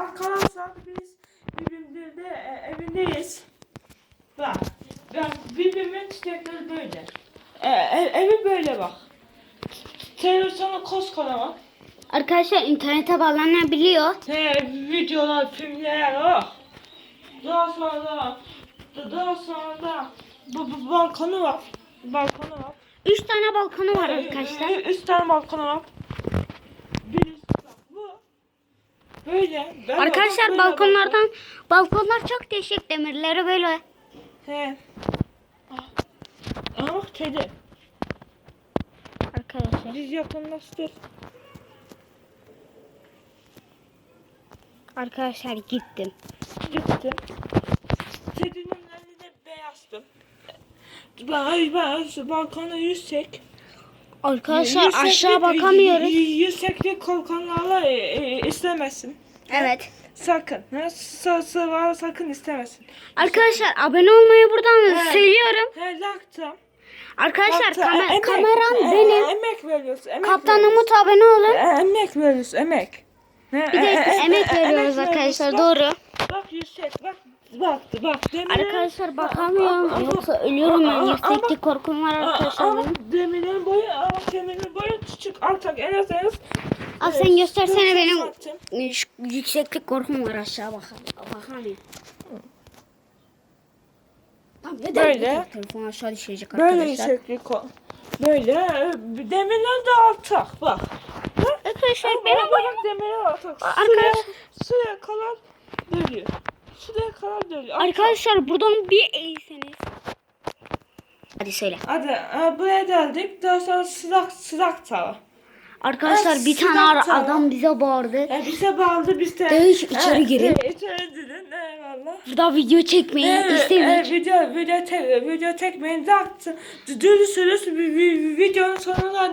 arkadaşlar biz birbirimizde e, evindeyiz. Bak. Ben birbirimin çiçekleri böyle. E, e, evi böyle bak. Televizyonu koskocaman. Arkadaşlar internete bağlanabiliyor. He, videolar, filmler, oh. Daha sonra da, daha sonra da bu, bu balkonu var. Balkonu var. Üç tane balkonu var arkadaşlar. Üç tane balkonu var. Birisi bak bu. Böyle. Ben Arkadaşlar balkonlardan balkonlar çok değişik demirleri böyle. He. Ah. Ama bak kedi. Arkadaşlar. Biz yakınlaştır. Arkadaşlar gittim. Gittim. Kedinin önüne beyazdım. Ben, ben şu balkona yüksek. Arkadaşlar aşağı bakamıyoruz. Yükseklik korkanlarla e, e, istemesin. Evet. Sakın. Ha, sı sıvara sakın istemesin. Arkadaşlar abone olmayı buradan Evet. söylüyorum. He laktım. Arkadaşlar Laktım. kame- E, emek. kameram E, benim. emek veriyorsun. Emek Kaptan veriyorsun. Umut abone olun. E, emek veriyorsun. Emek. He, Bir de e, e, emek e, veriyoruz emek arkadaşlar veriyorsun. doğru. Bak, bak yüksek. Bak. Bak. Bak. Demire- Arkadaşlar Bak, bakamıyorum. bak, bak, Yoksa ölüyorum ben. Ama- Yükseklik korkum var arkadaşlar. Ama benim. deminin boyu, ama deminin boyu küçük. Altak en az en az. Abi sen göstersene benim yükseklik korkum var aşağı bak. Bakamıyorum. Böyle. Telefon aşağı düşecek Böyle arkadaşlar. yükseklik o. Böyle. Demirler de altak. Bak. Arkadaşlar Bak, benim boyum demirler altak. Arkadaşlar- şuraya kadar dönüyor. Şuraya kadar dönüyor. Arkadaşlar buradan bir eğilseniz. Hadi söyle. Hadi e, buraya geldik. Daha sonra sırak sırak tava. Arkadaşlar Evet, bir tane ara- adam bize bağırdı. E, bize bağlı biz de. Değiş, içeri E, girin. e, içeri girin. Eyvallah. Burada video çekmeyi Evet, istedik. evet, video video tek video çekmeyin. Zaten dürüst videonun sonuna